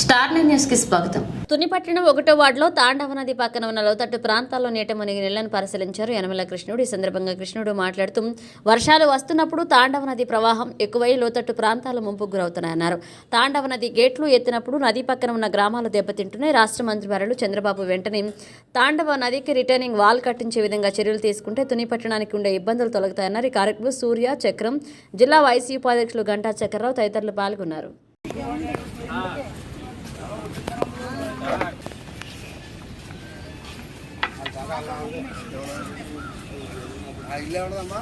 Star న్యూస్కి స్వాగతం. ఒకటో వార్డులో తాండవ నది పక్కన ఉన్న లోతట్టు ప్రాంతాల్లో నీట మునిగి నీళ్ళను పరిశీలించారు యనమల కృష్ణుడు. ఈ సందర్భంగా కృష్ణుడు మాట్లాడుతూ వర్షాలు వస్తున్నప్పుడు తాండవ నది ప్రవాహం ఎక్కువై లోతట్టు ప్రాంతాలు ముంపుకు గురవుతున్నాయన్నారు. తాండవ నది గేట్లు ఎత్తినప్పుడు నది పక్కన ఉన్న గ్రామాలు దెబ్బతింటున్నాయి. రాష్ట్ర మంత్రి వర్యులు చంద్రబాబు వెంటనే తాండవ నదికి రిటర్నింగ్ వాల్ కట్టించే విధంగా చర్యలు తీసుకుంటే తుని పట్టణానికి ఉండే ఇబ్బందులు తొలగుతాయన్నారు. ఈ కార్యక్రమంలో సూర్య చక్రం. జిల్లా వైసీ ఉపాధ్యక్షులు గంటా చక్రరావు తదితరులు పాల్గొన్నారు. ఇల్లు ఎవడదమ్మా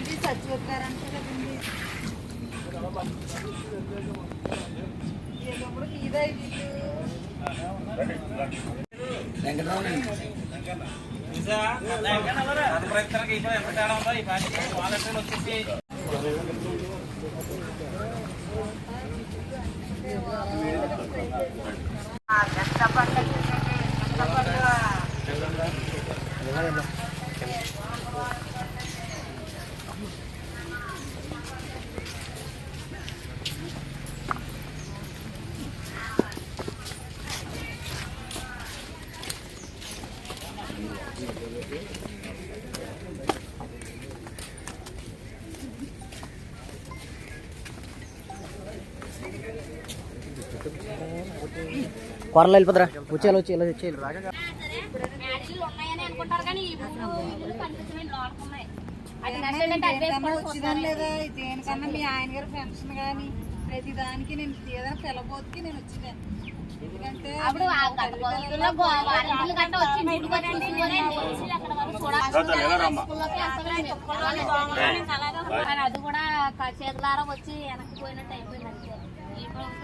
ఇది సచివకారంటే కదండి ఏదప్పుడు ఇదే ఇల్లు కొరలు వెళ్ళిపోతారా వచ్చేయాలి వచ్చి ఇలా వచ్చేయాలి మ్యారేజ్లు ఉన్నాయని అనుకుంటారు కానీ ఈ మూడు కొరలు వెళ్ళిపోద్రా వచ్చేయాలి ఉన్నాయి అది దేనికన్నా దేనికన్నా మీ ఆయన గారు పెన్షన్ కానీ ప్రతి దానికి నేను ఏదైనా పిల్లబోతుకి నేను వచ్చిందే ఎందుకంటే అప్పుడు ఆ గత రోజుల్లో గో- వారంటీలు గట్ట వచ్చి ఇంటికి వచ్చి చూసుకునే వచ్చి అక్కడ వరకు చూడాలి. స్కూల్లోకి అది కూడా క- చేతులారా వచ్చి వెనక్కి పోయినట్టు అయిపోయింది అంతే. ఈ